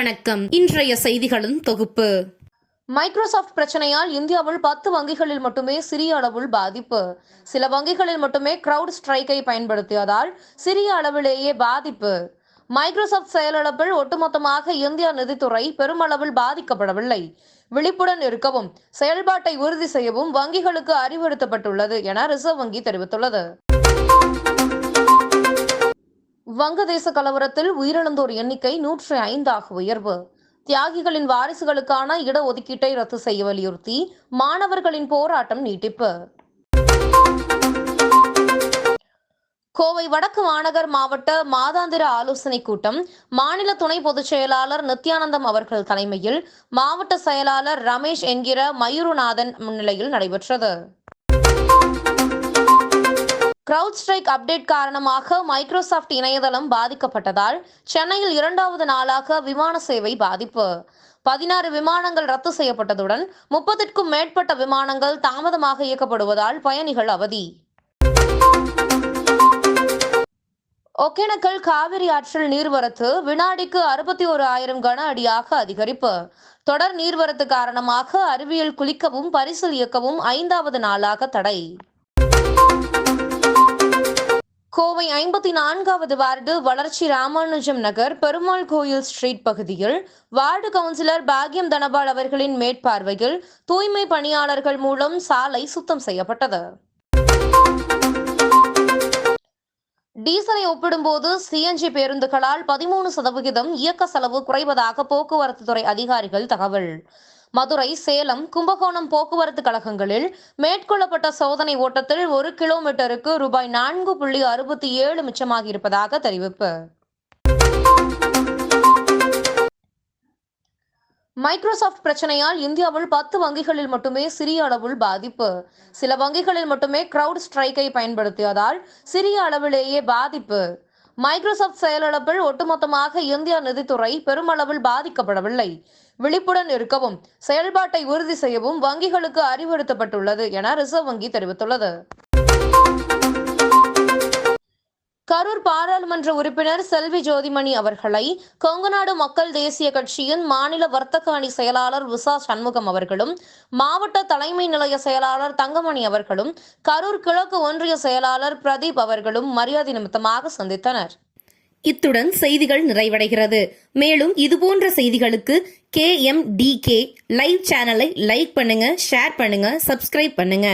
வணக்கம். இன்றைய செய்திகளின் தொகுப்பு. மைக்ரோசாஃப்ட் பிரச்சனையால் இந்தியாவில் பத்து வங்கிகளில் மட்டுமே சிறிய அளவில் பாதிப்பு. சில வங்கிகளில் மட்டுமே கிரவுட் ஸ்ட்ரைக்கை பயன்படுத்தியதால் சிறிய அளவிலேயே பாதிப்பு. மைக்ரோசாஃப்ட் செயலிழப்பில் ஒட்டுமொத்தமாக இந்தியா நிதித்துறை பெருமளவில் பாதிக்கப்படவில்லை. விழிப்புடன் இருக்கவும் செயல்பாட்டை உறுதி செய்யவும் வங்கிகளுக்கு அறிவுறுத்தப்பட்டுள்ளது என ரிசர்வ் வங்கி தெரிவித்துள்ளது. வங்கதேச கலவரத்தில் உயிரிழந்தோர் எண்ணிக்கை நூற்றி ஐந்தாக உயர்வு. தியாகிகளின் வாரிசுகளுக்கான இடஒதுக்கீட்டை ரத்து செய்ய வலியுறுத்தி மாணவர்களின் போராட்டம் நீட்டிப்பு. கோவை வடக்கு மாநகர் மாவட்ட மாதாந்திர ஆலோசனைக் கூட்டம் மாநில துணை பொதுச் செயலாளர் நித்யானந்தம் அவர்கள் தலைமையில் மாவட்ட செயலாளர் ரமேஷ் என்கிற மயூருநாதன் முன்னிலையில் நடைபெற்றது. கிரவுட் ஸ்ட்ரைக் அப்டேட் காரணமாக மைக்ரோசாஃப்ட் இணையதளம் பாதிக்கப்பட்டதால் சென்னையில் இரண்டாவது நாளாக விமான சேவை பாதிப்பு. பதினாறு விமானங்கள் ரத்து செய்யப்பட்டதுடன் முப்பதிற்கும் மேற்பட்ட விமானங்கள் தாமதமாக இயக்கப்படுவதால் பயணிகள் அவதி. ஒகேனக்கல் காவிரி ஆற்றில் நீர்வரத்து வினாடிக்கு அறுபத்தி ஒரு ஆயிரம் கன அடியாக அதிகரிப்பு. தொடர் நீர்வரத்து காரணமாக அருவியில் குளிக்கவும் பரிசல் இயக்கவும் ஐந்தாவது நாளாக தடை. கோவை ஐம்பத்தி நான்காவது வார்டு வளர்ச்சி ராமானுஜம் நகர் பெருமாள் கோயில் ஸ்ட்ரீட் பகுதியில் வார்டு கவுன்சிலர் பாக்யம் தனபால் அவர்களின் மேற்பார்வையில் தூய்மை பணியாளர்கள் மூலம் சாலை சுத்தம் செய்யப்பட்டது. டீசலை ஒப்பிடும்போது சிஎன்ஜி பேருந்துகளால் பதிமூணு சதவிகிதம் இயக்க செலவு குறைவதாக போக்குவரத்து துறை அதிகாரிகள் தகவல். மதுரை சேலம் கும்பகோணம் போக்குவரத்து கழகங்களில் மேற்கொள்ளப்பட்ட சோதனை ஓட்டத்தில் ஒரு கிலோமீட்டருக்கு ரூபாய் நான்கு புள்ளி அறுபத்தி ஏழு மிச்சமாகியிருப்பதாக தெரிவிப்பு. மைக்ரோசாஃப்ட் பிரச்சனையால் இந்தியாவில் பத்து வங்கிகளில் மட்டுமே சிறிய அளவில் பாதிப்பு. சில வங்கிகளில் மட்டுமே கிரவுட் ஸ்ட்ரைக்கை பயன்படுத்தியதால் சிறிய அளவிலேயே பாதிப்பு. மைக்ரோசாஃப்ட் செயலிழப்பில் ஒட்டுமொத்தமாக இந்திய நிதித்துறை பெருமளவில் பாதிக்கப்படவில்லை. விழிப்புடன் இருக்கவும் செயல்பாட்டை உறுதி செய்யவும் வங்கிகளுக்கு அறிவுறுத்தப்பட்டுள்ளது என ரிசர்வ் வங்கி தெரிவித்துள்ளது. கரூர் பாராளுமன்ற உறுப்பினர் செல்வி ஜோதிமணி அவர்களை கொங்குநாடு மக்கள் தேசிய கட்சியின் மாநில வர்த்தக அணி செயலாளர் உஷா சண்முகம் அவர்களும் மாவட்ட தலைமை நிலைய செயலாளர் தங்கமணி அவர்களும் கரூர் கிழக்கு ஒன்றிய செயலாளர் பிரதீப் அவர்களும் மரியாதை நிமித்தமாக சந்தித்தனர். இத்துடன் செய்திகள் நிறைவடைகிறது. மேலும் இதுபோன்ற செய்திகளுக்கு K M D K live சேனலை லைக் பண்ணுங்க ஷேர் பண்ணுங்க சப்ஸ்கிரைப் பண்ணுங்க.